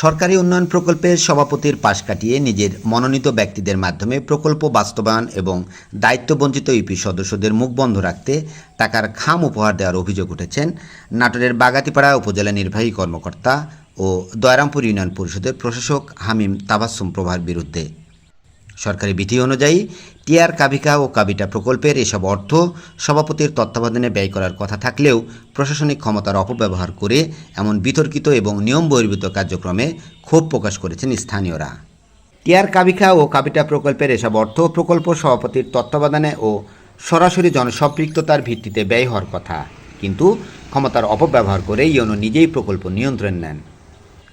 সরকারি উন্নয়ন প্রকল্পের সভাপতির পাশ কাটিয়ে নিজের মনোনীত ব্যক্তিদের মাধ্যমে প্রকল্প বাস্তবায়ন এবং দায়িত্ববঞ্চিত ইউপি সদস্যদের মুখ বন্ধ রাখতে টাকার খাম উপহার দেওয়ার অভিযোগ উঠেছেন নাটোরের বাগাতিপাড়া উপজেলা নির্বাহী কর্মকর্তা ও দয়রামপুর ইউনিয়ন পরিষদের প্রশাসক হামিম তাবাসুম প্রভার বিরুদ্ধে। সরকারি বিধি অনুযায়ী টিআর কাবিকা ও কাবিটা প্রকল্পের এসব অর্থ সভাপতির তত্ত্বাবধানে ব্যয় করার কথা থাকলেও প্রশাসনিক ক্ষমতার অপব্যবহার করে এমন বিতর্কিত এবং নিয়ম বহির্ভূত কার্যক্রমে ক্ষোভ প্রকাশ করেছেন স্থানীয়রা। টিআর কাবিকা ও কাবিটা প্রকল্পের এসব অর্থ প্রকল্প সভাপতির তত্ত্বাবধানে ও সরাসরি জনসম্পৃক্ততার ভিত্তিতে ব্যয় হওয়ার কথা। কিন্তু ক্ষমতার অপব্যবহার করে ইয়নো নিজেই প্রকল্প নিয়ন্ত্রণ নেন।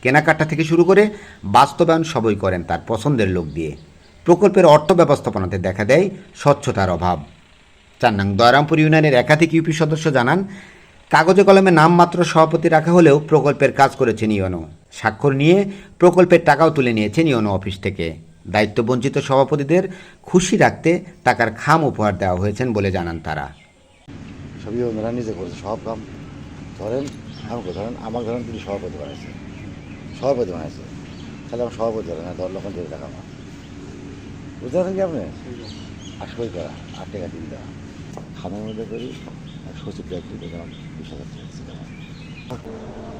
কেনাকাটা থেকে শুরু করে বাস্তবায়ন সবই করেন তার পছন্দের লোক দিয়ে। প্রকল্পের অর্থ ব্যবস্থাপনাতে দেখা দেয় স্বচ্ছতার অভাব। চার নং দয়রামপুর ইউনিয়নের একাধিক ইউপি সদস্য জানান, কাগজে কলমে নামমাত্র সভাপতি রাখা হলেও প্রকল্পের কাজ করেছেন ইয়নো স্বাক্ষর নিয়ে প্রকল্পের টাকাও তুলে নিয়েছেন ইয়নো অফিস থেকে। দায়িত্ববঞ্চিত সভাপতিদের খুশি রাখতে টাকার খাম উপহার দেওয়া হয়েছেন বলে জানান তারা। সবই নিজে করেছে, সব কাম। ধরেন আমাকে ধরেন আমাকে ধরেন তিনি সভাপতি বানাইছে। সভাপতি বানাইছে। তাহলে আমার সভাপতি ধরেন দশ লক্ষ টাকা আমার বুঝতে পারছেন কি আপনি? আর সই করা আট টাকা দিন দেওয়া খামের মধ্যে করি আর সচিব দায়িত্ব দিলাম বিশ হাজার টাকা।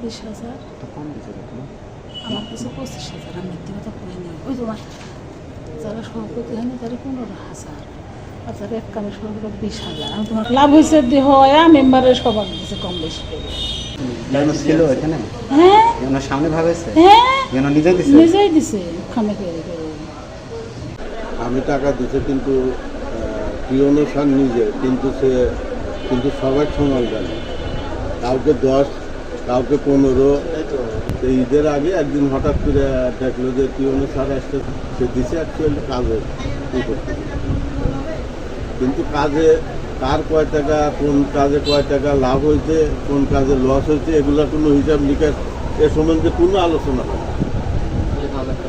বিশ হাজার? আমার কাছে পঁচিশ হাজার আমি মিথ্যে কথা কই নি ওই তোমার যারা সভাপতি হয়নি তারা পনেরো হাজার। আর যারা এক কামে সভাপতি বিশ হাজার। আমি তোমার লাভ হয়েছে দেহ মেম্বারের সবার দিচ্ছে কম বেশি করে। ছিল এখানে? হ্যাঁ? সামনে ভাবেছে হ্যাঁ? নিজে নিজেই দিছে? খামে করে করে আমি টাকা দিতে কিন্তু পিওনো সার নিজে, কিন্তু সে, কিন্তু সবাই সমান জানে কাউকে দশ, কাউকে পনেরো ঈদের আগে একদিন হঠাৎ করে দেখল যে পিওনো সার আসতে সে দিছে অ্যাকচুয়ালি কাজে কিন্তু কাজে, কার কয় টাকা, কোন কাজে কয় টাকা লাভ হয়েছে, কোন কাজে লস হয়েছে এগুলোর কোনো হিসাব নিকাশ, এ সম্বন্ধে কোনো আলোচনা হয়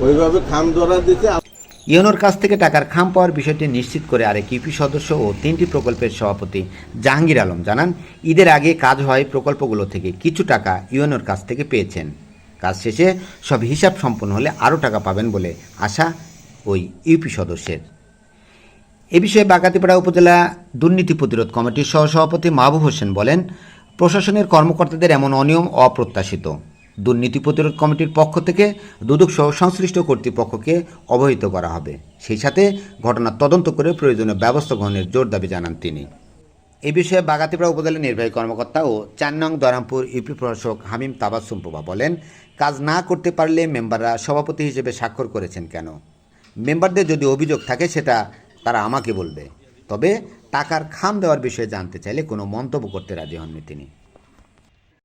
ওইভাবে খাম ধরা দিতে ইয়নোর কাছ থেকে টাকার খাম পাওয়ার বিষয়টি নিশ্চিত করে আরেক ইউপি সদস্য ও তিনটি প্রকল্পের সভাপতি জাহাঙ্গীর আলম জানান, ঈদের আগে কাজ হয় প্রকল্পগুলো থেকে। কিছু টাকা ইউএনওর কাছ থেকে পেয়েছেন। কাজ শেষে সব হিসাব সম্পন্ন হলে আরও টাকা পাবেন বলে আশা ওই ইউপি সদস্যের। এ বিষয়ে বাগাতিপাড়া উপজেলা দুর্নীতি প্রতিরোধ কমিটির সহসভাপতি মাহবুব হোসেন বলেন, প্রশাসনের কর্মকর্তাদের এমন অনিয়ম অপ্রত্যাশিত। দুর্নীতি প্রতিরোধ কমিটির পক্ষ থেকে দুদক সহ সংশ্লিষ্ট কর্তৃপক্ষকে অবহিত করা হবে। সেই সাথে ঘটনার তদন্ত করে প্রয়োজনীয় ব্যবস্থা গ্রহণের জোর দাবি জানান তিনি। এ বিষয়ে বাগাতিপাড়া উপজেলা নির্বাহী কর্মকর্তা ও চার নং দরামপুর ইউপি প্রশাসক হামিম তাবাসুম প্রভা বলেন, কাজ না করতে পারলে মেম্বাররা সভাপতি হিসেবে স্বাক্ষর করেছেন কেন? মেম্বারদের যদি অভিযোগ থাকে, সেটা তারা আমাকে বলবে। তবে টাকার খাম দেওয়ার বিষয়ে জানতে চাইলে কোনো মন্তব্য করতে রাজি হননি তিনি।